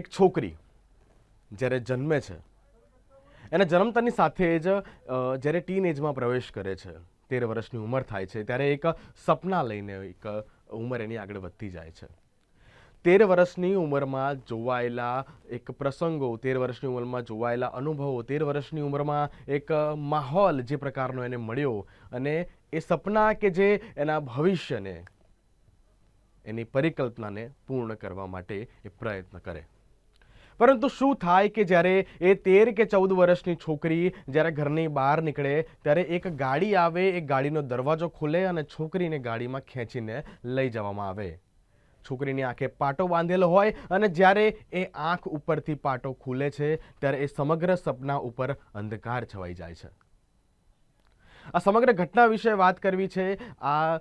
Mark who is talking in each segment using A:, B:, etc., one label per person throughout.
A: એક છોકરી જ્યારે જન્મે છે. એના જન્મતાની સાથે જ જ્યારે ટીન એજમાં પ્રવેશ કરે છે, તેર વર્ષની ઉંમર થાય છે, ત્યારે એક સપના લઈને એક ઉંમર એની આગળ વધતી જાય છે. તેર વર્ષની ઉંમરમાં જોવાયેલા એક પ્રસંગો, તેર વર્ષની ઉંમરમાં જોવાયેલા અનુભવો, તેર વર્ષની ઉંમરમાં એક માહોલ જે પ્રકારનો એને મળ્યો અને એ સપના કે જે એના ભવિષ્યને, એની પરિકલ્પનાને પૂર્ણ કરવા માટે એ પ્રયત્ન કરે. પરંતુ શું થાય કે જ્યારે એ તેર કે ચૌદ વર્ષની છોકરી જ્યારે ઘરની બહાર નીકળે, ત્યારે એક ગાડી આવે એ ગાડીનો દરવાજો ખુલે અને છોકરીને ગાડીમાં ખેંચીને લઈ જવામાં આવે. છોકરીની આંખે પાટો બાંધેલો હોય અને જ્યારે એ આંખ ઉપરથી પાટો ખુલે છે, ત્યારે એ સમગ્ર સપના ઉપર અંધકાર છવાઈ જાય છે. આ સમગ્ર ઘટના વિશે વાત કરવી છે. આ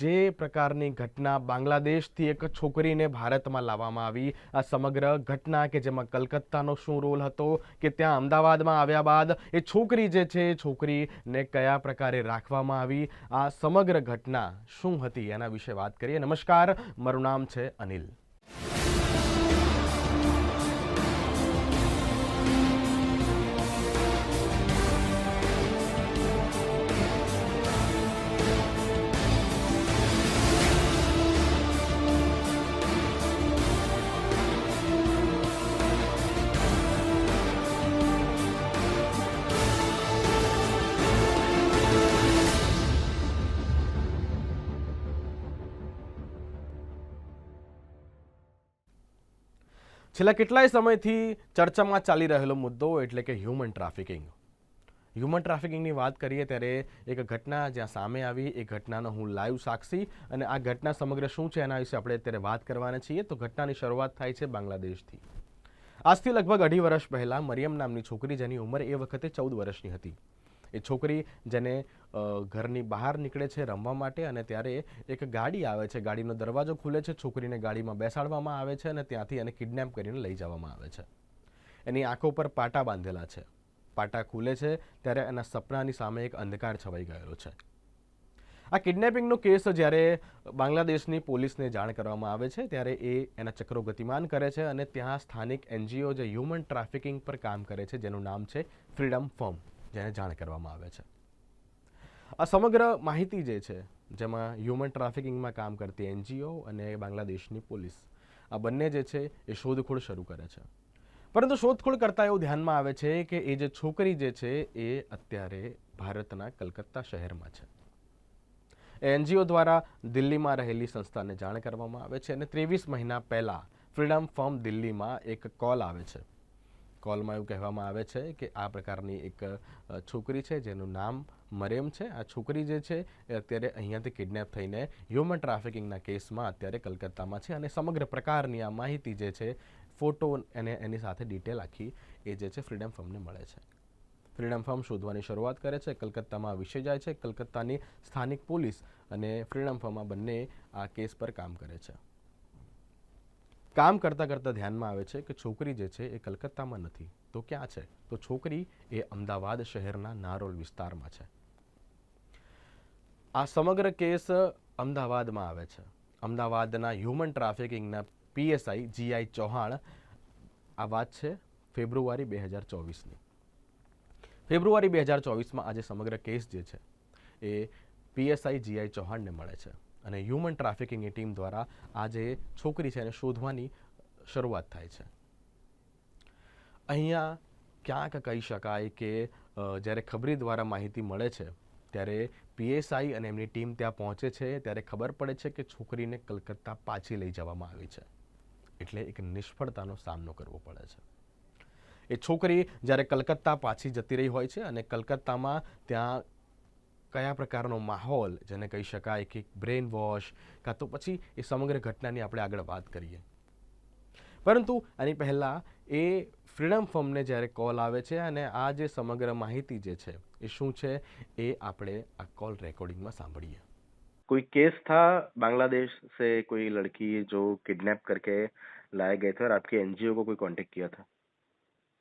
A: જે પ્રકારની ઘટના બાંગ્લાદેશથી એક છોકરીને ભારતમાં લાવવામાં આવી, આ સમગ્ર ઘટના કે જેમાં કલકત્તાનો શું રોલ હતો કે ત્યાં અમદાવાદમાં આવ્યા બાદ એ છોકરી જે છે છોકરીને કયા પ્રકારે રાખવામાં આવી, આ સમગ્ર ઘટના શું હતી એના વિશે વાત કરીએ. નમસ્કાર, મારું નામ છે અનિલ. છેલ્લા કેટલાય સમયથી ચર્ચામાં ચાલી રહેલો મુદ્દો એટલે કે હ્યુમન ટ્રાફિકિંગ હ્યુમન ટ્રાફિકિંગની વાત કરીએ ત્યારે એક ઘટના જ્યાં સામે આવી, એ ઘટનાનો હું લાઈવ સાક્ષી અને આ ઘટના સમગ્ર શું છે એના વિશે આપણે અત્યારે વાત કરવાના છીએ. તો ઘટનાની શરૂઆત થાય છે બાંગ્લાદેશથી. આજથી લગભગ અઢી વર્ષ પહેલાં મરિયમ નામની છોકરી જેની ઉંમર એ વખતે ચૌદ વર્ષની હતી. એ છોકરી જેને ઘરની બહાર નીકળે છે રમવા માટે અને ત્યારે એક ગાડી આવે છે. ગાડીનો દરવાજો ખુલે છે. છોકરીને ગાડીમાં બેસાડવામાં આવે છે અને ત્યાંથી એને કિડનેપ કરીને લઈ જવામાં આવે છે. એની આંખો પર પાટા બાંધેલા છે. પાટા ખુલે છે ત્યારે એના સપનાની સામે એક અંધકાર છવાઈ ગયેલો છે. આ કિડનેપિંગનો કેસ જ્યારે બાંગ્લાદેશની પોલીસને જાણ કરવામાં આવે છે ત્યારે એ એના ચક્રો ગતિમાન કરે છે અને ત્યાં સ્થાનિક એનજીઓ જે હ્યુમન ટ્રાફિકિંગ પર કામ કરે છે, જેનું નામ છે ફ્રીડમ ફર્મ. જેને જાણ કરવામાં આવે છે. આ સમગ્ર માહિતી જે છે, જેમાં હ્યુમન ટ્રાફિકિંગમાં કામ કરતી એનજીઓ અને બાંગ્લાદેશની પોલીસ, આ બંને જે છે, એ શોધખોળ શરૂ કરે છે. પરંતુ શોધખોળ કરતાં એવું ધ્યાનમાં આવે છે કે એ જે છોકરી જે છે, એ અત્યારે ભારતના કલકત્તા શહેરમાં છે. એનજીઓ દ્વારા દિલ્હીમાં રહેલી સંસ્થાને જાણ કરવામાં આવે છે અને ત્રેવીસ મહિના પહેલાં ફ્રીડમ ફોર્મ દિલ્હીમાં એક કોલ આવે છે. કોલમાં એવું કહેવામાં આવે છે કે આ પ્રકારની એક છોકરી છે, જેનું નામ મરેમ છે. આ છોકરી જે છે, એ અત્યારે અહીંયાથી કિડનેપ થઈને હ્યુમન ટ્રાફિકિંગના કેસમાં અત્યારે કલકત્તામાં છે અને સમગ્ર પ્રકારની આ માહિતી જે છે, ફોટો અને એની સાથે ડિટેલ આખી એ જે છે ફ્રીડમ ફર્મને મળે છે. ફ્રીડમ ફર્મ શોધવાની શરૂઆત કરે છે, કલકત્તામાં વિષય જાય છે, કલકત્તાની સ્થાનિક પોલીસ અને ફ્રીડમ ફર્મ આ બંને આ કેસ પર કામ કરે છે. કામ કરતાં કરતાં ધ્યાનમાં આવે છે કે છોકરી જે છે એ કલકત્તામાં નથી. તો ક્યાં છે? તો છોકરી એ અમદાવાદ શહેરના નારોલ વિસ્તારમાં છે. આ સમગ્ર કેસ અમદાવાદમાં આવે છે. અમદાવાદના હ્યુમન ટ્રાફિકિંગના પીએસઆઈ જીઆઈ ચૌહાણ, આ વાત છે ફેબ્રુઆરી બે હજાર ચોવીસની. ફેબ્રુઆરી બે હજાર ચોવીસમાં આજે સમગ્ર કેસ જે છે એ પીએસઆઈ જીઆઈ ચૌહાણને મળે છે. અને હ્યુમન ટ્રાફિકિંગની ટીમ દ્વારા આ જે છોકરી છે એને શોધવાની શરૂઆત થાય છે. અહીંયા ક્યાંક કહી શકાય કે જ્યારે ખબરી દ્વારા માહિતી મળે છે, ત્યારે પીએસઆઈ અને એમની ટીમ ત્યાં પહોંચે છે, ત્યારે ખબર પડે છે કે છોકરીને કલકત્તા પાછી લઈ જવામાં આવી છે. એટલે એક નિષ્ફળતાનો સામનો કરવો પડે છે. એ છોકરી જ્યારે કલકત્તા પાછી જતી રહી હોય છે અને કલકત્તામાં ત્યાં કયા પ્રકારનો માહોલ જેને કહી શકાય કે બ્રેન વોશ કાં તો પછી એ સમગ્ર ઘટનાની આપણે આગળ વાત કરીએ પરંતુ આની પહેલાં એ ફ્રીડમ ફર્મને જ્યારે કોલ આવે છે અને આ જે સમગ્ર માહિતી જે છે એ શું છે એ આપણે આ કોલ રેકોર્ડિંગમાં સાંભળીએ
B: कोई केस था बांग्लादेश से कोई लड़की जो किडनैप करके लाए गए थे और आपके एनजीओ को कोई कांटेक्ट किया था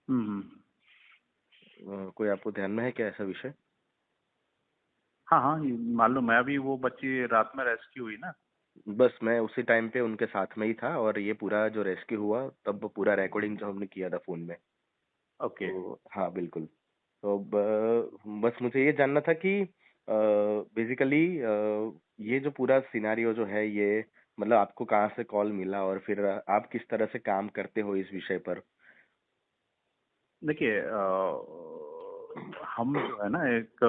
C: हम्म
B: अ, कोई आपको ध्यान में है क्या ऐसा विषय
C: हाँ हाँ ये मालूम है अभी वो बच्ची रात में रेस्क्यू हुई ना
B: बस मैं उसी टाइम पे उनके साथ में ही था और ये पूरा जो रेस्क्यू हुआ तब पूरा रिकॉर्डिंग जो हमने किया था फ़ोन में।
C: ओके
B: तो हाँ, बिल्कुल। तो ब बस मुझे ये जानना था कि बेसिकली ये जो पूरा सिनेरियो जो है ये मतलब आपको कहाँ से कॉल मिला और फिर आप किस तरह से काम करते हो इस विषय पर?
C: देखिए हम जो है ना एक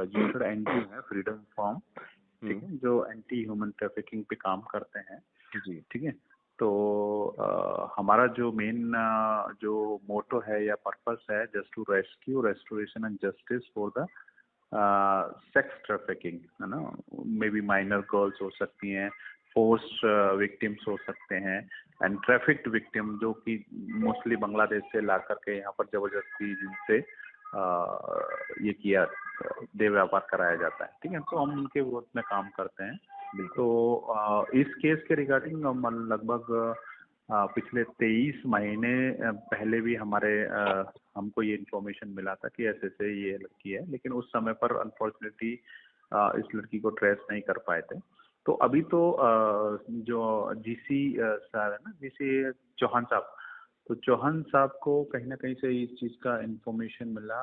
C: रजिस्टर्ड एनजीओ है फ्रीडम फॉर्म ठीक
B: है
C: जो एंटी ह्यूमन ट्रैफिकिंग पे काम करते हैं
B: जी।
C: ठीक है? तो अ, हमारा जो मेन जो मोटो है या पर्पस है just to rescue restoration and justice for the sex trafficking है ना? मे बी माइनर गर्ल्स हो सकती हैं फोर्स विक्टिम्स हो सकते हैं एंड ट्रैफिक्ड विक्टिम जो कि मोस्टली बांग्लादेश से ला करके यहाँ पर ज़बरदस्ती जिनसे ये किया देह व्यापार कराया जाता है ठीक है? तो हम उनके विरोध में काम करते हैं। तो इस केस के रिगार्डिंग लगभग पिछले तेईस महीने पहले भी हमारे हमको ये इन्फॉर्मेशन मिला था कि ऐसे ऐसे ये लड़की है लेकिन उस समय पर अनफॉर्चुनेटली इस लड़की को ट्रेस नहीं कर पाए थे। तो अभी तो जो जीसी सर है ना जीसी चौहान साहब तो चौहान साहब को कहीं ना कहीं से इस चीज़ का इन्फॉर्मेशन मिला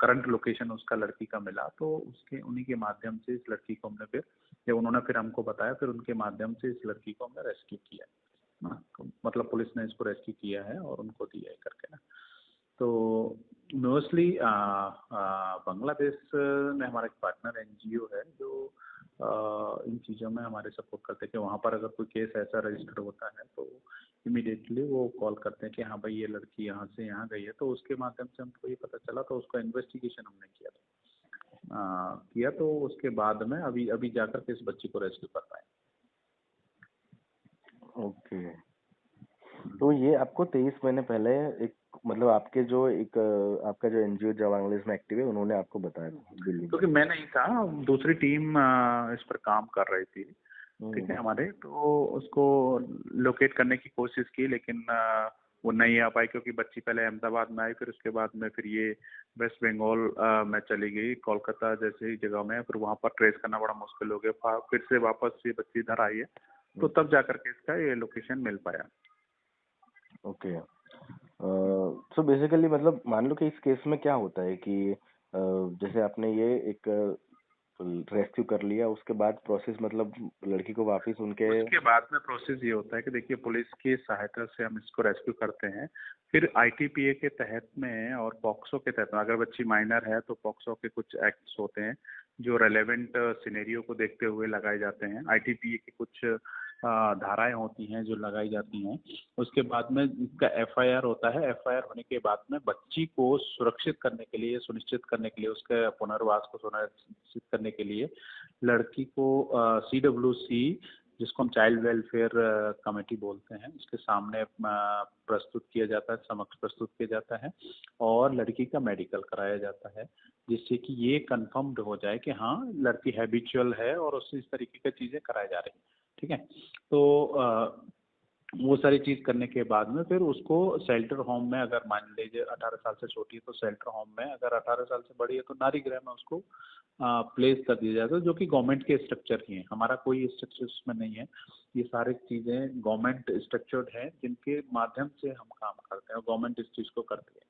C: करंट लोकेशन उसका लड़की का मिला तो उसके, उन्हीं के माध्यम से इस लड़की को हमने फिर, जब उन्होंने फिर हमको बताया, फिर उनके माध्यम से इस लड़की को हमने रेस्क्यू किया। ना मतलब पुलिस ने इसको रेस्क्यू किया है और उनको दिया है करके ना। तो मोस्टली बांग्लादेश में हमारा एक पार्टनर एनजीओ है जो आ, इन चीज़ों में हमारे सपोर्ट करते हैं कि वहाँ पर अगर कोई केस ऐसा रजिस्टर होता है तो इमीडिएटली वो कॉल करते हैं कि हाँ भाई ये लड़की यहाँ से यहाँ गई है। तो उसके माध्यम से हमको ये पता चला तो उसका इन्वेस्टिगेशन हमने किया था। किया तो उसके बाद में अभी अभी जाकर के इस बच्ची को रेस्क्यू कर पाए।
B: ओके। तो ये आपको 23 महीने पहले एक मतलब आपके जो एक आपका जो एनजीओ जो बांग्लादेश में एक्टिव है उन्होंने आपको बताया दिल्ली में।
C: क्योंकि मैं नहीं था दूसरी टीम इस पर काम कर रही थी ठीक है हमारे तो उसको लोकेट करने की कोशिश की लेकिन वो नहीं आ पाई क्योंकि बच्ची पहले अहमदाबाद में आई फिर उसके बाद में फिर ये वेस्ट बंगाल में चली गई कोलकाता जैसी जगह में फिर वहाँ पर ट्रेस करना बड़ा मुश्किल हो गया फिर से वापस ये बच्ची इधर आई है तो तब जाकर के इसका ये लोकेशन मिल पाया
B: ओके। सो बेसिकली मतलब मान लो कि इस केस में क्या होता है कि जैसे आपने ये एक रेस्क्यू कर लिया, उसके बाद प्रोसेस मतलब लड़की को वापस उनके
C: उसके बाद में प्रोसेस ये होता है कि देखिए पुलिस की सहायता से हम इसको रेस्क्यू करते हैं। फिर आईटीपीए के तहत में और पॉक्सो के तहत में, अगर बच्ची माइनर है तो पॉक्सो के कुछ एक्ट्स होते हैं। जो रेलेवेंट सिनेरियो को देखते हुए लगाए जाते हैं। आईटीपीए की कुछ धाराएँ होती हैं जो लगाई जाती हैं। उसके बाद में इसका एफआईआर होता है। एफआईआर होने के बाद में बच्ची को सुरक्षित करने के लिए, सुनिश्चित करने के लिए, उसके पुनर्वास को सुनिश्चित करने के लिए लड़की को सी डब्ल्यू सी जिसको हम चाइल्ड वेलफेयर कमेटी बोलते हैं उसके सामने प्रस्तुत किया जाता है समक्ष प्रस्तुत किया जाता है और लड़की का मेडिकल कराया जाता है जिससे कि ये कंफर्म्ड हो जाए कि हाँ लड़की हैबिचुअल है और उससे इस तरीके की चीज़ें कराई जा रही हैं। ठीक है? तो अ, वो सारी चीज़ करने के बाद में फिर उसको शेल्टर होम में अगर मान लीजिए अठारह साल से छोटी है तो शेल्टर होम में, अगर अठारह साल से बड़ी है तो नारी गृह में उसको प्लेस कर दिया जाता है, जो कि गवर्नमेंट के स्ट्रक्चर ही है। हमारा कोई स्ट्रक्चर उसमें नहीं है। ये सारी चीज़ें गवर्नमेंट स्ट्रक्चर्ड हैं, जिनके माध्यम से हम काम करते हैं और गवर्नमेंट इस चीज़ को करती है।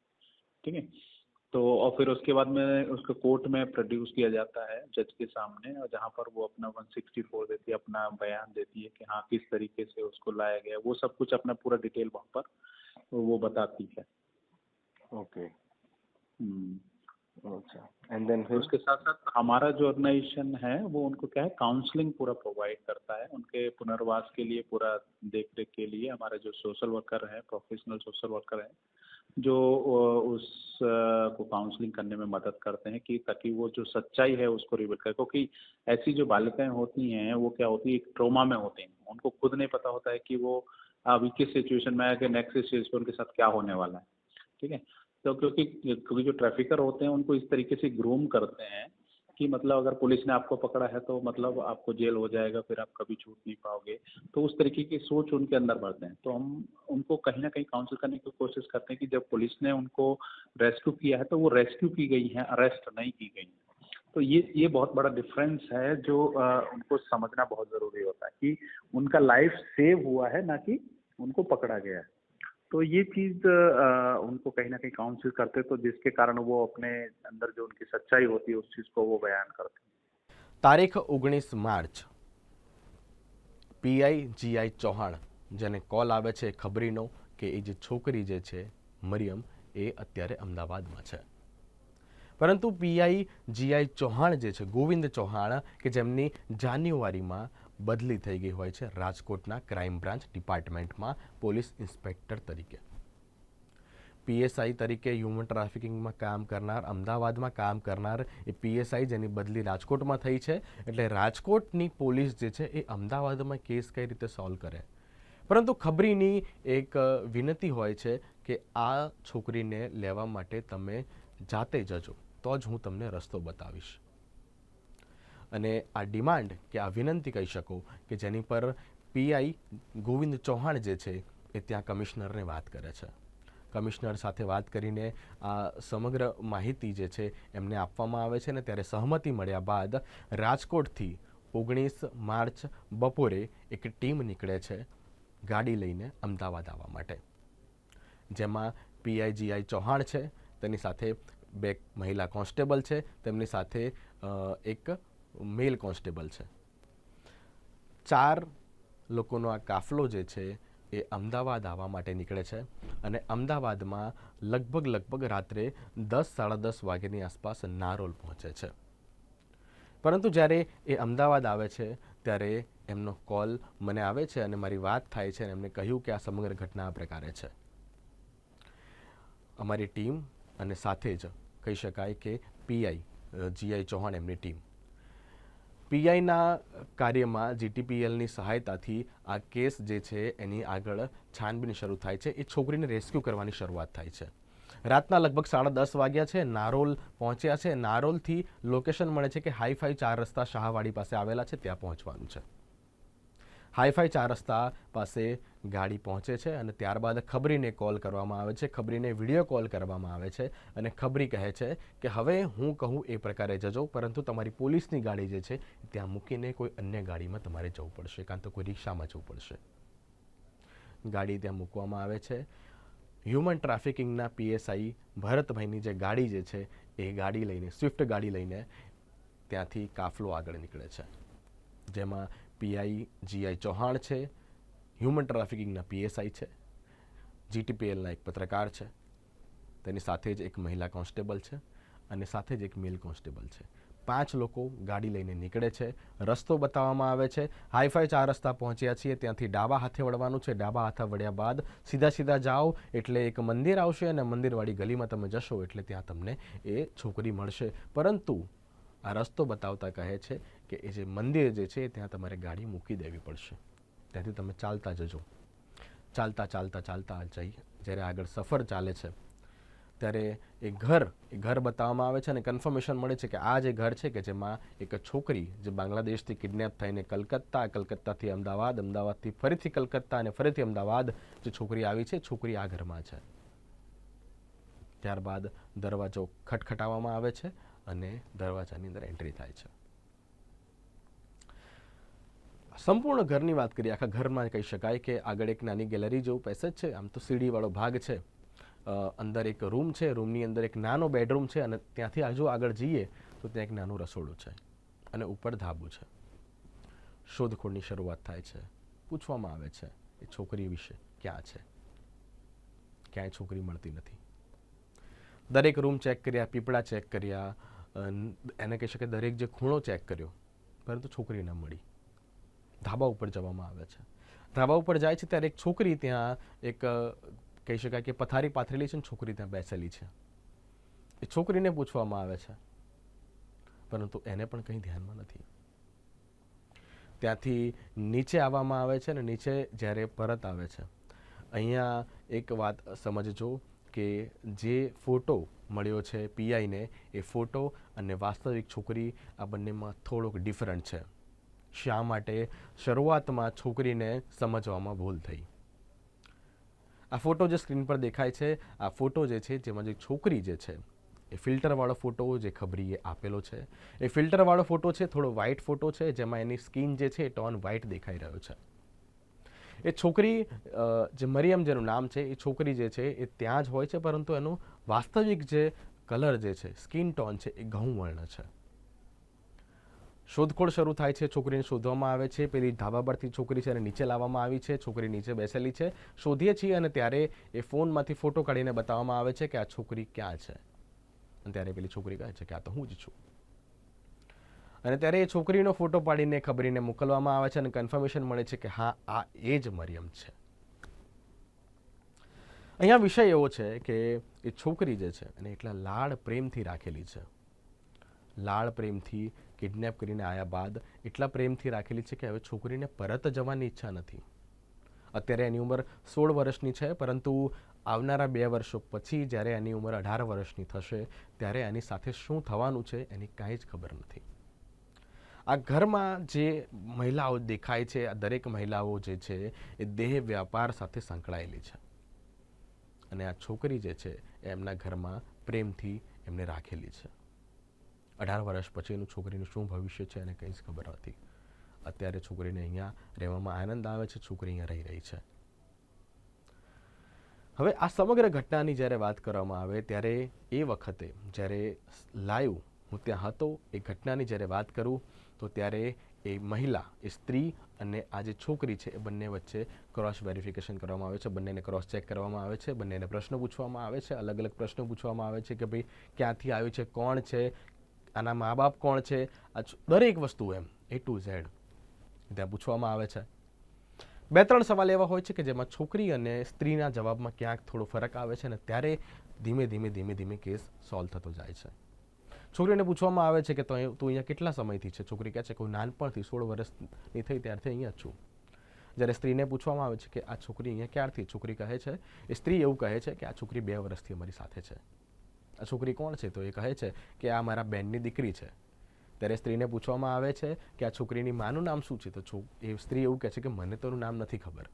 C: ठीक है? तो और फिर उसके बाद में उसको कोर्ट में प्रोड्यूस किया जाता है जज के सामने और जहाँ पर वो अपना 164 देती है अपना बयान देती है कि हाँ किस तरीके से उसको लाया गया वो सब कुछ अपना पूरा डिटेल वहाँ पर वो बताती है
B: ओके
C: हम्म।
B: अच्छा। एंड देन फिर?
C: उसके साथ साथ हमारा जो ऑर्गेनाइजेशन है, वो उनको क्या है काउंसलिंग पूरा प्रोवाइड करता है। उनके पुनर्वास के लिए, पूरा देख रेख के लिए हमारे जो सोशल वर्कर हैं प्रोफेशनल सोशल वर्कर हैं, जो उस को काउंसलिंग करने में मदद करते हैं कि ताकि वो जो सच्चाई है उसको रिवील करे। क्योंकि ऐसी जो बालिकाएँ होती हैं, वो क्या होती है, एक ट्रोमा में होती हैं। उनको खुद नहीं पता होता है कि वो अभी किस सिचुएशन में है, कि नेक्स्ट स्टेज पर उनके साथ क्या होने वाला है। ठीक है? तो क्योंकि क्योंकि जो ट्रैफिकर होते हैं उनको इस तरीके से ग्रूम करते हैं कि मतलब अगर पुलिस ने आपको पकड़ा है तो मतलब आपको जेल हो जाएगा फिर आप कभी छूट नहीं पाओगे। तो उस तरीके की सोच उनके अंदर भरते हैं। तो हम उनको कहीं ना कहीं काउंसिल करने की कोशिश करते हैं कि जब पुलिस ने उनको रेस्क्यू किया है तो वो रेस्क्यू की गई है अरेस्ट नहीं की गई हैं। तो ये ये बहुत बड़ा डिफरेंस है जो अ, उनको समझना बहुत ज़रूरी होता है कि उनका लाइफ सेव हुआ है ना कि उनको पकड़ा गया है। तो ये चीज अ, उनको कहीं ना कहीं काउंसिल करते तो जिसके कारण वो अपने अंदर जो उनकी सच्चाई होती है उस चीज को वो बयान करते
A: તારીખ ઓગણીસ માર્ચ પીઆઈ જીઆઈ ચૌહાણ જેને કોલ આવે છે ખબરીનો કે એ જે છોકરી જે છે મરિયમ એ અત્યારે અમદાવાદમાં છે પરંતુ પીઆઈ જીઆઈ ચૌહાણ જે છે ગોવિંદ ચૌહાણ કે જેમની જાન્યુઆરીમાં બદલી થઈ ગઈ હોય છે રાજકોટના ક્રાઇમ બ્રાન્ચ ડિપાર્ટમેન્ટમાં પોલીસ ઇન્સ્પેક્ટર તરીકે. પીએસઆઈ તરીકે હ્યુમન ટ્રાફિકિંગમાં કામ કરનાર, અમદાવાદમાં કામ કરનાર એ પીએસઆઈ જેની બદલી રાજકોટમાં થઈ છે. એટલે રાજકોટની પોલીસ જે છે એ અમદાવાદમાં કેસ કઈ રીતે સોલ્વ કરે? પરંતુ ખબરીની એક વિનંતી હોય છે કે આ છોકરીને લેવા માટે તમે જાતે જજો. તો જ હું તમને રસ્તો બતાવીશ. અને આ ડિમાન્ડ કે આ વિનંતી કહી શકો કે જેની પર પીઆઈ ગોવિંદ ચૌહાણ જે છે એ ત્યાં કમિશનરને વાત કરે છે. કમિશનર સાથે વાત કરીને આ સમગ્ર માહિતી જે છે એમને આપવામાં આવે છે ને ત્યારે સહમતિ મળ્યા બાદ રાજકોટથી ઓગણીસ માર્ચ બપોરે એક ટીમ નીકળે છે ગાડી લઈને અમદાવાદ આવવા માટે. જેમાં પીઆઈજીઆઈ ચૌહાણ છે, તેની સાથે બે મહિલા કોન્સ્ટેબલ છે, તેમની સાથે એક મેલ કોન્સ્ટેબલ છે. ચાર લોકોનો આ કાફલો જે છે એ અમદાવાદ આવવા માટે નીકળે છે અને અમદાવાદમાં લગભગ લગભગ રાત્રે દસ, સાડા દસ વાગ્યાની આસપાસ નારોલ પહોંચે છે. પરંતુ જ્યારે એ અમદાવાદ આવે છે, ત્યારે એમનો કોલ મને આવે છે અને મારી વાત થાય છે અને એમને કહ્યું કે આ સમગ્ર ઘટના આ પ્રકારે છે. અમારી ટીમ અને સાથે જ કહી શકાય કે પીઆઈ જીઆઈ ચૌહાણ એમની ટીમ પીઆઈના કાર્યમાં જીટીપીએલની સહાયતાથી આ કેસ જે છે એની આગળ છાનબીન શરૂ થાય છે. એ છોકરીને રેસ્ક્યુ કરવાની શરૂઆત થાય છે. રાતના લગભગ સાડા દસ વાગ્યા છે. નારોલ પહોંચ્યા છે. નારોલથી લોકેશન મળે છે કે હાઈફાઈ ચાર રસ્તા શાહવાડી પાસે આવેલા છે. ત્યાં પહોંચવાનું છે. હાઈફાઈ ચાર રસ્તા પાસે ગાડી પહોંચે છે અને ત્યારબાદ ખબરીને કોલ કરવામાં આવે છે, ખબરીને વીડિયો કોલ કરવામાં આવે છે અને ખબરી કહે છે કે હવે હું કહું એ પ્રકારે જજો, પરંતુ તમારી પોલીસની ગાડી જે છે, ત્યાં મૂકીને કોઈ અન્ય ગાડીમાં તમારે જવું પડશે, કાં તો કોઈ રિક્ષામાં જવું પડશે. ગાડી ત્યાં મૂકવામાં આવે છે. હ્યુમન ટ્રાફિકિંગના પીએસઆઈ ભરતભાઈની જે ગાડી જે છે, એ ગાડી લઈને, સ્વિફ્ટ ગાડી લઈને ત્યાંથી કાફલો આગળ નીકળે છે. જેમાં પીઆઈ જીઆઈ ચૌહાણ છે, હ્યુમન ટ્રાફિકિંગના પીએસઆઈ છે, જીટીપીએલના એક પત્રકાર છે, તેની સાથે જ એક મહિલા કોન્સ્ટેબલ છે અને સાથે જ એક મેલ કોન્સ્ટેબલ છે. પાંચ લોકો ગાડી લઈને નીકળે છે, રસ્તો બતાવવામાં આવે છે, હાઈફાઈ ચાર રસ્તા પહોંચ્યા છીએ, ત્યાંથી ડાબા હાથે વળવાનું છે, ડાબા હાથે વળ્યા બાદ સીધા સીધા જાઓ, એટલે એક મંદિર આવશે અને મંદિરવાળી ગલીમાં તમે જશો એટલે ત્યાં તમને એ છોકરી મળશે. પરંતુ આ રસ્તો બતાવતા કહે છે કે એ જે મંદિર જે છે, ત્યાં તમારે ગાડી મૂકી દેવી પડશે. ત્યાંથી તમે ચાલતા જજો. ચાલતા ચાલતા ચાલતા જઈ. જ્યારે આગળ સફર ચાલે છે, ત્યારે એ ઘર એ ઘર બતાવવામાં આવે છે અને કન્ફર્મેશન મળે છે કે આ જે ઘર છે કે જેમાં એક છોકરી જે બાંગ્લાદેશથી કિડનેપ થઈને કલકત્તા, કલકત્તાથી અમદાવાદ, અમદાવાદથી ફરીથી કલકત્તા અને ફરીથી અમદાવાદ જે છોકરી આવી છે, છોકરી આ ઘરમાં છે. ત્યારબાદ દરવાજો ખટખટાવવામાં આવે છે અને દરવાજાની અંદર એન્ટ્રી થાય છે. સંપૂર્ણ ઘરની વાત કરીએ, આખા ઘરમાં કહી શકાય કે આગળ એક નાની ગેલેરી જેવું પેસેજ છે, આમ તો સીડીવાળો ભાગ છે. અંદર એક રૂમ છે રૂમની અંદર એક નાનો બેડરૂમ છે અને ત્યાંથી હજુ આગળ જઈએ, તો ત્યાં એક નાનું રસોડું છે અને ઉપર ધાબું છે. શોધખોળની શરૂઆત થાય છે. પૂછવામાં આવે છે એ છોકરી વિશે ક્યાં છે? ક્યાંય છોકરી મળતી નથી. દરેક રૂમ ચેક કર્યા, પીપળા ચેક કર્યા એને કહી શકે દરેક જે ખૂણો ચેક કર્યો, પરંતુ છોકરી ન મળી. ધાબા ઉપર જવામાં આવે છે. ધાબા ઉપર જાય છે ત્યારે એક છોકરી ત્યાં એક કહી શકાય કે પથારી પાથરેલી છે ને છોકરી ત્યાં બેસેલી છે. એ છોકરીને પૂછવામાં આવે છે. પરંતુ એને પણ કંઈ ધ્યાનમાં નથી. ત્યાંથી નીચે આવવામાં આવે છે ને નીચે જ્યારે પરત આવે છે. અહીંયા એક વાત સમજજો. કે જે ફોટો મળ્યો છે પીઆઈને, એ ફોટો અને વાસ્તવિક છોકરી આ બંનેમાં થોડોક ડિફરન્ટ છે. શા માટે? શરૂઆતમાં છોકરીને સમજવામાં ભૂલ થઈ. આ ફોટો જે સ્ક્રીન પર દેખાય છે, આ ફોટો જે છે, જેમાં જે છોકરી જે છે, એ ફિલ્ટરવાળો ફોટો જે ખબરીએ આપેલો છે. એ ફિલ્ટરવાળો ફોટો છે, થોડો વ્હાઇટ ફોટો છે, જેમાં એની સ્કિન જે છે એ ટોન વ્હાઇટ દેખાઈ રહ્યો છે. એ છોકરી જે મરિયમ જેનું નામ છે, એ છોકરી જે છે, એ ત્યાં જ હોય છે, પરંતુ એનું વાસ્તવિક જે કલર જે છે, સ્કિન ટોન છે, એ ઘઉં વર્ણ છે. શોધખોળ શરૂ થાય છે, છોકરીને શોધવામાં આવે છે, પેલી ધાબા પરથી છોકરી છે એને નીચે લાવવામાં આવી છે, છોકરી નીચે બેસેલી છે. શોધીએ છીએ અને ત્યારે એ ફોનમાંથી ફોટો કાઢીને બતાવવામાં આવે છે કે આ છોકરી ક્યાં છે. અને ત્યારે પેલી છોકરી કહે છે કે આ તો હું જ છું. અને ત્યારે એ છોકરીનો ફોટો પાડીને ખબરીને મોકલવામાં આવે છે અને કન્ફર્મેશન મળે છે કે હા, આ એ જ મરિયમ છે. અહીંયા વિષય એવો છે કે એ છોકરી જે છે એને એટલા લાડ પ્રેમથી રાખેલી છે. લાડ પ્રેમથી કિડનેપ કરીને આવ્યા બાદ એટલા પ્રેમથી રાખેલી છે કે હવે છોકરીને પરત જવાની ઈચ્છા નથી. અત્યારે એની ઉંમર સોળ વર્ષની છે, પરંતુ આવનારા બે વર્ષો પછી જ્યારે એની ઉંમર અઢાર વર્ષની થશે, ત્યારે એની સાથે શું થવાનું છે એની કાંઈ જ ખબર નથી. આ ઘરમાં જે મહિલાઓ દેખાય છે, આ દરેક મહિલાઓ જે છે, એ દેહ વ્યાપાર સાથે સંકળાયેલી છે. અને આ છોકરી જે છે, એ એમના ઘરમાં પ્રેમથી એમને રાખેલી છે. અઢાર વર્ષ પછીનું છોકરીનું શું ભવિષ્ય છે એને કંઈ જ ખબર નથી. અત્યારે છોકરીને અહીંયા રહેવામાં આનંદ આવે છે, છોકરી અહીંયા રહી રહી છે. હવે આ સમગ્ર ઘટનાની જ્યારે વાત કરવામાં આવે ત્યારે એ વખતે જ્યારે લાઈવ હું ત્યાં હતો, એ ઘટનાની જ્યારે વાત કરું તો ત્યારે એ મહિલા, એ સ્ત્રી અને આ જે છોકરી છે, એ બંને વચ્ચે ક્રોસ વેરિફિકેશન કરવામાં આવે છે. બંનેને ક્રોસ ચેક કરવામાં આવે છે. બંનેને પ્રશ્નો પૂછવામાં આવે છે. અલગ અલગ પ્રશ્નો પૂછવામાં આવે છે કે ભાઈ, ક્યાંથી આવ્યું છે? કોણ છે? આના મા બાપ કોણ છે? આ દરેક વસ્તુ એમ એ ટુ ઝેડ ત્યાં પૂછવામાં આવે છે. બે ત્રણ સવાલ એવા હોય છે કે જેમાં છોકરી અને સ્ત્રીના જવાબમાં ક્યાંક થોડો ફરક આવે છે અને ત્યારે ધીમે ધીમે ધીમે ધીમે કેસ સોલ્વ થતો જાય છે. છોકરીને પૂછવામાં આવે છે કે તો અહીંયા કેટલા સમયથી છે? છોકરી કહે છે કે હું નાનપણથી સોળ વર્ષની થઈ ત્યારથી અહીંયા છું. જ્યારે સ્ત્રીને પૂછવામાં આવે છે કે આ છોકરી અહીંયા ક્યારથી? છોકરી કહે છે, એ સ્ત્રી એવું કહે છે કે આ છોકરી બે વર્ષથી અમારી સાથે છે. આ છોકરી કોણ છે? તો એ કહે છે કે આ મારા બેનની દીકરી છે. ત્યારે સ્ત્રીને પૂછવામાં આવે છે કે આ છોકરીની માનું નામ શું છે? તો એ સ્ત્રી એવું કહે છે કે મને તો એનું નામ નથી ખબર.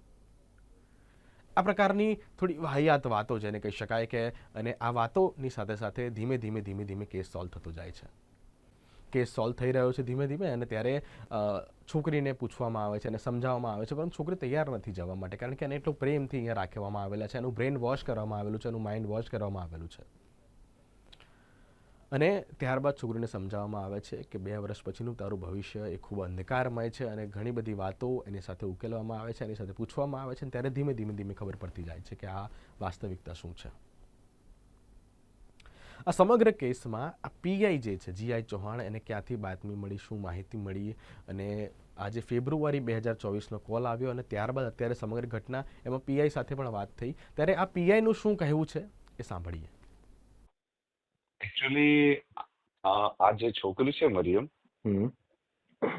A: આ પ્રકારની થોડી વાહિયાત વાતો જેને કહી શકાય કે, અને આ વાતોની સાથે સાથે ધીમે ધીમે ધીમે ધીમે કેસ સોલ્વ થતો જાય છે. કેસ સોલ્વ થઈ રહ્યો છે ધીમે ધીમે, અને ત્યારે છોકરીને પૂછવામાં આવે છે અને સમજાવવામાં આવે છે, પરંતુ છોકરી તૈયાર નથી જવા માટે, કારણ કે એને એટલો પ્રેમથી અહીંયા રાખવામાં આવેલા છે, એનું બ્રેન વોશ કરવામાં આવેલું છે, એનું માઇન્ડ વોશ કરવામાં આવેલું છે. અને ત્યારબાદ છોકરીને સમજાવવામાં આવે છે કે બે વર્ષ પછીનું તારું ભવિષ્ય એ ખૂબ અંધકારમય છે અને ઘણી બધી વાતો એની સાથે ઉકેલવામાં આવે છે, એની સાથે પૂછવામાં આવે છે અને ત્યારે ધીમે ધીમે ધીમે ખબર પડતી જાય છે કે આ વાસ્તવિકતા શું છે. આ સમગ્ર કેસમાં આ પીઆઈ જે છે જીઆઈ ચૌહાણ, એને ક્યાંથી બાતમી મળી, શું માહિતી મળી અને આજે ફેબ્રુઆરી બે હજાર ચોવીસનો કોલ આવ્યો અને ત્યારબાદ અત્યારે સમગ્ર ઘટના એમાં પીઆઈ સાથે પણ વાત થઈ. ત્યારે આ પીઆઈનું શું કહેવું છે એ સાંભળીએ.
D: એકચ્યુઅલી આ જે છોકરી છે મરિયમ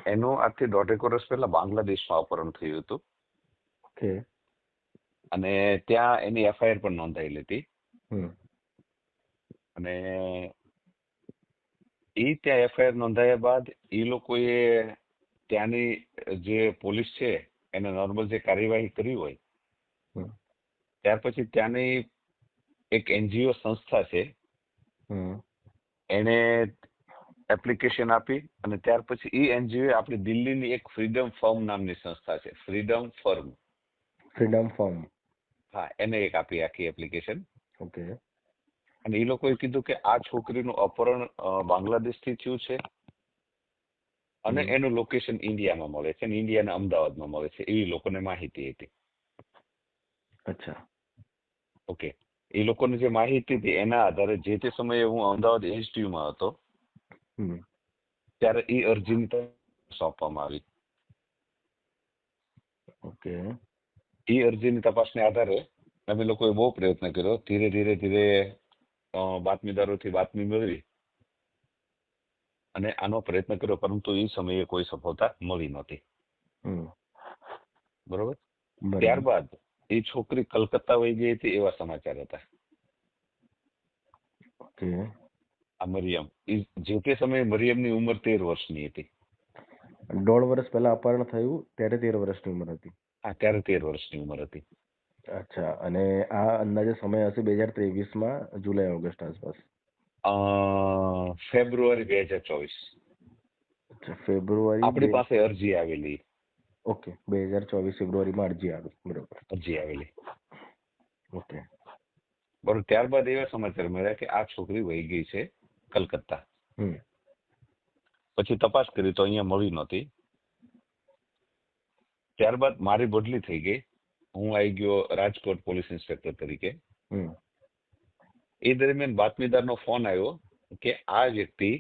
D: એનો આજથી દોઢેક વર્ષ પહેલા બાંગ્લાદેશમાં અપહરણ થયું હતું.
B: ઓકે.
D: અને ત્યાં એની એફઆઈઆર પણ નોંધાયેલી હતી. અને એ ત્યાં એફઆઈઆર નોંધાયા બાદ એ લોકોએ ત્યાંની જે પોલીસ છે એને નોર્મલ જે કાર્યવાહી કરી હોય ત્યાર પછી ત્યાંની એક એનજીઓ સંસ્થા છે એણે એપ્લિકેશન આપી અને ત્યાર પછી એ એનજીઓ આપણી દિલ્હીની એક ફ્રીડમ ફર્મ નામની સંસ્થા છે. ફ્રીડમ ફર્મ
B: ફ્રીડમ ફોર્મ
D: હા એને એક આપી આખી એપ્લિકેશન
B: ઓકે
D: અને એ લોકોએ કીધું કે આ છોકરીનું અપહરણ બાંગ્લાદેશથી થયું છે અને એનું લોકેશન ઇન્ડિયામાં મળે છે અને ઇન્ડિયાના અમદાવાદમાં મળે છે. એવી લોકોને માહિતી હતી.
B: અચ્છા.
D: ઓકે એ લોકોને જે માહિતી હતી એના આધારે જે તે સમયે હું અમદાવાદ એસટીયુમાં હતો ત્યારે એ અરજીની સોંપવામાં આવી.
B: ઓકે.
D: એ અરજીની તપાસને આધારે અમે લોકોએ બહુ પ્રયત્ન કર્યો. ધીરે ધીરે ધીરે બાતમીદારોથી બાતમી મેળવી અને આનો પ્રયત્ન કર્યો પરંતુ એ સમયે કોઈ સફળતા મળી નહોતી. બરોબર. ત્યારબાદ એ છોકરી કલકત્તા વહી ગઈ હતી એવા સમાચાર હતા.
B: ઓકે.
D: આ મરિયમ. જે તે સમયે મરિયમની ઉંમર તેર વર્ષની હતી.
B: દોઢ વર્ષ પહેલા અપહરણ થયું ત્યારે તેર વર્ષની ઉંમર હતી.
D: આ ત્યારે તેર વર્ષની ઉંમર હતી.
B: અચ્છા અને આ અંદાજે સમય હશે બે હજાર ત્રેવીસમાં જુલાઈ ઓગસ્ટ આસપાસ.
D: ફેબ્રુઆરી બે હજાર ચોવીસ.
B: ફેબ્રુઆરી
D: આપણી પાસે અરજી આવેલી.
B: ઓકે બે હજાર ચોવીસ ફેબ્રુઆરીમાં અરજી આવી બરોબર.
D: અરજી આવેલી.
B: ઓકે.
D: બરોબર ત્યારબાદ એવા સમાચાર મળ્યા કે આ છોકરી વહી ગઈ છે કલકત્તા. પછી તપાસ કરી તો અહીંયા મળી નહોતી. ત્યારબાદ મારી બદલી થઈ ગઈ. હું આવી ગયો રાજકોટ પોલીસ ઇન્સ્પેક્ટર તરીકે.
B: હમ.
D: એ દરમિયાન બાતમીદારનો ફોન આવ્યો કે આ વ્યક્તિ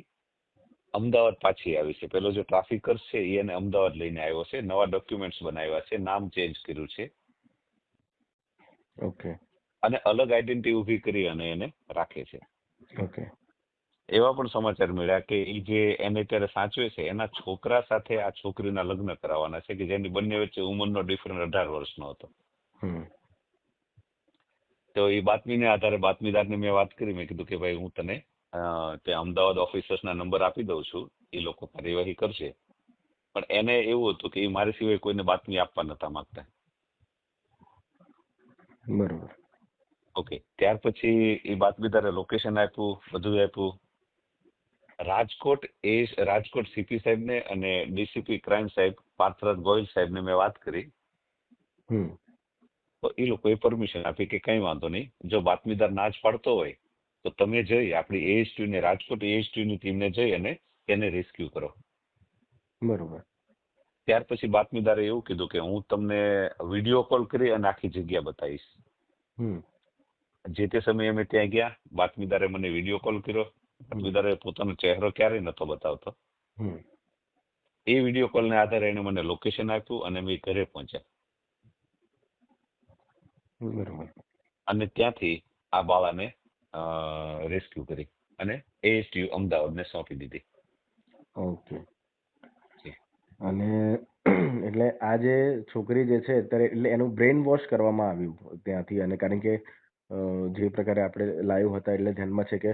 D: અમદાવાદ પાછી આવી છે. પેલો જે ટ્રાફિકર છે એ એને અમદાવાદ લઈને આવ્યો છે. નવા ડોક્યુમેન્ટ્સ બનાવ્યા છે. નામ ચેન્જ કર્યું છે.
B: ઓકે
D: અને અલગ આઈડેન્ટિટી ઊભી કરી અને એને રાખે છે.
B: ઓકે
D: એવા પણ સમાચાર મળ્યા કે એ જે એને ત્યારે સાચવે છે એના છોકરા સાથે આ છોકરીના લગ્ન કરાવવાના છે કે જેની બંને વચ્ચે ઉંમરનો ડિફરન્સ અઢાર વર્ષનો હતો. તો એ બાતમીને આધારે બાતમીદારને મેં વાત કરી મેં કીધું કે ભાઈ હું તને ત્યાં અમદાવાદ ઓફિસર્સના નંબર આપી દઉં છું. એ લોકો કાર્યવાહી કરશે. પણ એને એવું હતું કે એ મારી સિવાય કોઈને બાતમી આપવા નતા માંગતા.
B: બરોબર.
D: ઓકે. ત્યાર પછી એ બાતમીદારે લોકેશન આપ્યું બધું આપ્યું. રાજકોટ એ રાજકોટ સીપી સાહેબને અને ડીસીપી ક્રાઇમ સાહેબ પાર્થરાજ ગોયલ સાહેબને મેં વાત કરી. તો એ લોકોએ પરમિશન આપી કે કંઈ વાંધો નહીં. જો બાતમીદાર ના જ પાડતો હોય તો તમે જઈ આપણી એએસટી ને રાજકોટ એએસટી ની ટીમને જઈ અને એને રેસ્ક્યુ કરો.
B: બરોબર.
D: ત્યાર પછી બાતમીદારે એવું કીધું કે હું તમને વીડિયો કોલ કરી અને આખી જગ્યા બતાવીશ. જે તે સમયે અમે ત્યાં ગયા બાતમીદારે મને વીડિયો કોલ કર્યો. બાતમીદારે પોતાનો ચહેરો ક્યારેય નતો બતાવતો.
B: હમ.
D: એ વીડિયો કોલને આધારે એને મને લોકેશન આપ્યું અને મેં ઘરે પહોંચ્યા.
B: બરોબર.
D: અને ત્યાંથી આ બાળાને રેસ્ક્યુ કરી અને એએસટીયુ અમદાવાદને સોંપી દીધી.
B: ઓકે. અને એટલે આ જે છોકરી જે છે અત્યારે એટલે એનું બ્રેન વોશ કરવામાં આવ્યું ત્યાંથી અને કારણ કે જે પ્રકારે આપણે લાઈવ હતા એટલે ધ્યાનમાં છે કે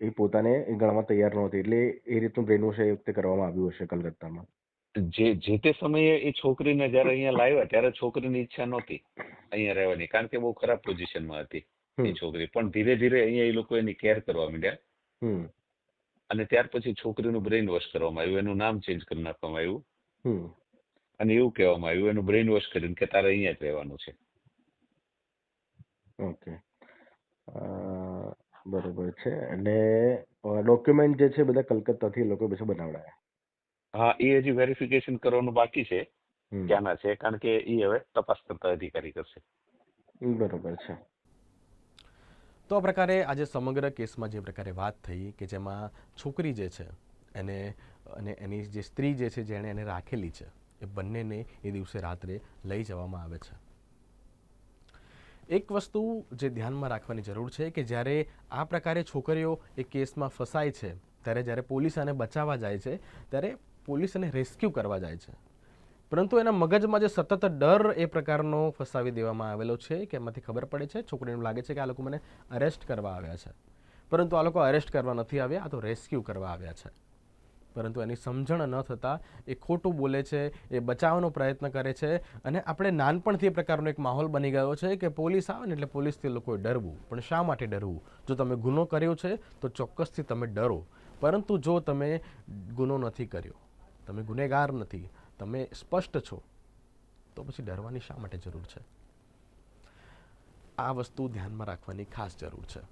B: એ પોતાને એ ગણવા તૈયાર નહોતી એટલે એ રીતનું બ્રેન વોશ એ વખતે કરવામાં આવ્યું હશે કલકત્તામાં.
D: જે જે તે સમયે એ છોકરીને જ્યારે અહીંયા લાવ્યા ત્યારે છોકરીની ઈચ્છા નહોતી અહીંયા રહેવાની કારણ કે બહુ ખરાબ પોઝિશનમાં હતી. એ છોકરી. પણ ધીરે ધીરે અહીંયા એ લોકો એની કેર કરવા માંડ્યા. અને ત્યાર પછી છોકરીનું બ્રેઇન વોશ કરવામાં આવ્યું. એનું નામ ચેન્જ કરી નાખવામાં આવ્યું. અને એવું કહેવામાં આવ્યું. એનું બ્રેઇન વોશ કરીને કે તારે અહીંયા જ રહેવાનું છે.
B: ઓકે. અ, બરોબર છે. અને ડોક્યુમેન્ટ જે છે બધા કલકત્તાથી એ લોકો પછી બનાવડાયા.
D: હા એ હજી વેરિફિકેશન કરવાનું બાકી છે. ક્યાંના છે? કારણ કે એ હવે તપાસ કરતા અધિકારી કરશે.
B: બરોબર છે.
A: તો આ પ્રકારે આજે સમગ્ર કેસમાં જે પ્રકારે વાત થઈ કે જેમાં છોકરી જે છે, એને અને એની જે સ્ત્રી જે છે, જેણે એને રાખેલી છે, એ બંનેને એ દિવસે રાત્રે લઈ જવામાં આવે છે. એક વસ્તુ જે ધ્યાનમાં રાખવાની જરૂર છે કે જ્યારે આ પ્રકારે છોકરીઓ એ કેસમાં ફસાય છે, ત્યારે જ્યારે પોલીસ આને બચાવવા જાય છે, ત્યારે પોલીસ એને રેસ્ક્યુ કરવા જાય છે. પરંતુ એના મગજમાં જે સતત ડર એ પ્રકારનો ફસાવી દેવામાં આવેલો છે કે એમાંથી ખબર પડે છે. છોકરીને લાગે છે કે આ લોકો મને અરેસ્ટ કરવા આવ્યા છે. પરંતુ આ લોકો અરેસ્ટ કરવા નથી આવ્યા, આ તો રેસ્ક્યુ કરવા આવ્યા છે. પરંતુ એની સમજણ ન થતાં એ ખોટું બોલે છે, એ બચાવવાનો પ્રયત્ન કરે છે અને આપણે નાનપણથી એ પ્રકારનો એક માહોલ બની ગયો છે કે પોલીસ આવે ને એટલે પોલીસથી લોકોએ ડરવું. પણ શા માટે ડરવું? જો તમે ગુનો કર્યો છે, તો ચોક્કસથી તમે ડરો. પરંતુ જો તમે ગુનો નથી કર્યો, તમે ગુનેગાર નથી તમે સ્પષ્ટ છો, તો પછી ડરવાની શા માટે જરૂર છે? આ વસ્તુ ધ્યાનમાં રાખવાની ખાસ જરૂર છે.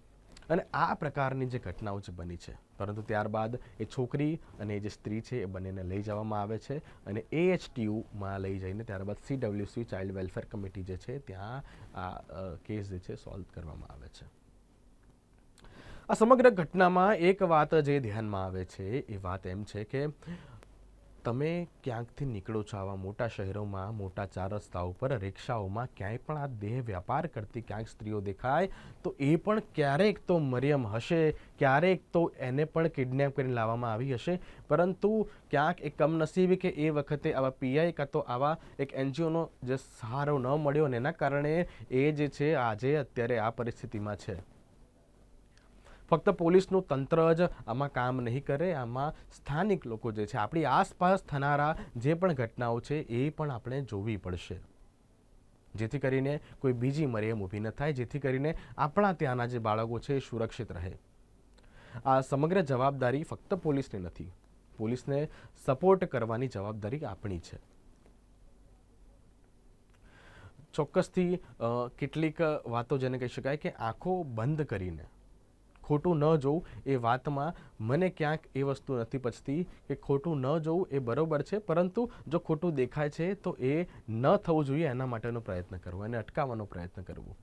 A: અને આ પ્રકારની જે ઘટનાઓ જે બની છે, પરંતુ ત્યારબાદ એ છોકરી અને એ જે સ્ત્રી છે એ બંનેને લઈ જવામાં આવે છે અને એએચટીયુમાં લઈ જઈને ત્યારબાદ સીડબ્લ્યુસી ચાઇલ્ડ વેલફેર કમિટી જે છે ત્યાં આ કેસ જે છે સોલ્વ કરવામાં આવે છે. આ સમગ્ર ઘટનામાં એક વાત જે ધ્યાનમાં આવે છે, એ વાત એમ છે કે તમે ક્યાંકથી નીકળો છો? આવા મોટા શહેરોમાં, મોટા ચાર રસ્તા ઉપર રિક્ષાઓમાં ક્યાંય પણ આ દેહ વ્યાપાર કરતી ક્યાંક સ્ત્રીઓ દેખાય, તો એ પણ ક્યારેક તો મરિયમ હશે, ક્યારેક તો એને પણ કિડનેપ કરીને લાવવામાં આવી હશે. પરંતુ ક્યાંક એ કમનસીબી કે એ વખતે આવા પીઆઈ કાં તો આવા એક એનજીઓનો જે સહારો ન મળ્યો ને એના કારણે એ જે છે, આજે અત્યારે આ પરિસ્થિતિમાં છે. ફક્ત પોલીસનું તંત્ર જ આમાં કામ નહીં કરે, આમાં સ્થાનિક લોકો જે છે, આપણી આસપાસ થનારા જે પણ ઘટનાઓ છે, એ પણ આપણે જોવી પડશે. જેથી કરીને કોઈ બીજી મરિયમ ઊભી ન થાય, જેથી કરીને આપણા ત્યાંના જે બાળકો છે, એ સુરક્ષિત રહે. આ સમગ્ર જવાબદારી ફક્ત પોલીસની નથી. પોલીસને સપોર્ટ કરવાની જવાબદારી આપણી છે. ચોક્કસથી કેટલીક વાતો જેને કહી શકાય કે આંખો બંધ કરીને ખોટું ન જોવું એ વાતમાં મને ક્યાંક એ વસ્તુ નથી પચતી કે ખોટું ન જોવું એ બરોબર છે, પરંતુ જો ખોટું દેખાય છે તો એ ન થવું જોઈએ એના માટેનો પ્રયત્ન કરવો, એને અટકાવવાનો પ્રયત્ન કરવો.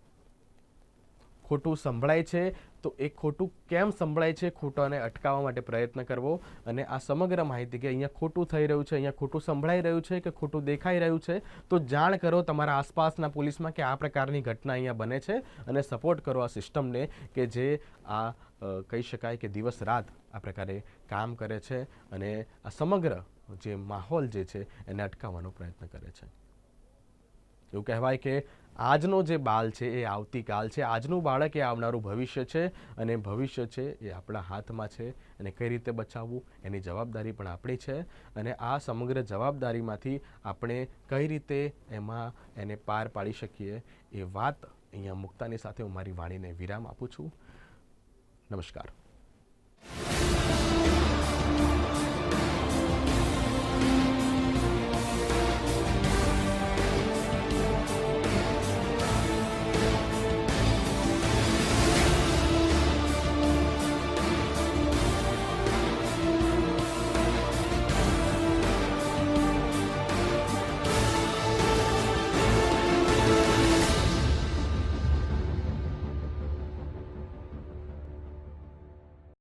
A: ખોટું સંભળાય છે, તો એ ખોટું કેમ સંભળાય છે, ખોટાને અટકાવવા માટે પ્રયત્ન કરવો? અને આ સમગ્ર માહિતી કે અહીંયા ખોટું થઈ રહ્યું છે, અહીંયા ખોટું સંભળાઈ રહ્યું છે કે ખોટું દેખાઈ રહ્યું છે, તો જાણ કરો તમારા આસપાસના પોલીસમાં કે આ પ્રકારની ઘટના અહીંયા બને છે અને સપોર્ટ કરો આ સિસ્ટમને કે જે આ કહી શકાય કે દિવસ રાત આ પ્રકારે કામ કરે છે અને આ સમગ્ર જે માહોલ જે છે એને અટકાવવાનો પ્રયત્ન કરે છે. એવું કહેવાય કે આજનો જે બાલ છે એ આવતીકાલ છે. આજનું બાળક એ આવનારું ભવિષ્ય છે અને ભવિષ્ય છે એ આપણા હાથમાં છે અને કઈ રીતે બચાવવું એની જવાબદારી પણ આપણી છે અને આ સમગ્ર જવાબદારીમાંથી આપણે કઈ રીતે એમાં એને પાર પાડી શકીએ એ વાત અહીંયા મુક્તાની સાથે હું મારી વાણીને વિરામ આપું છું. નમસ્કાર.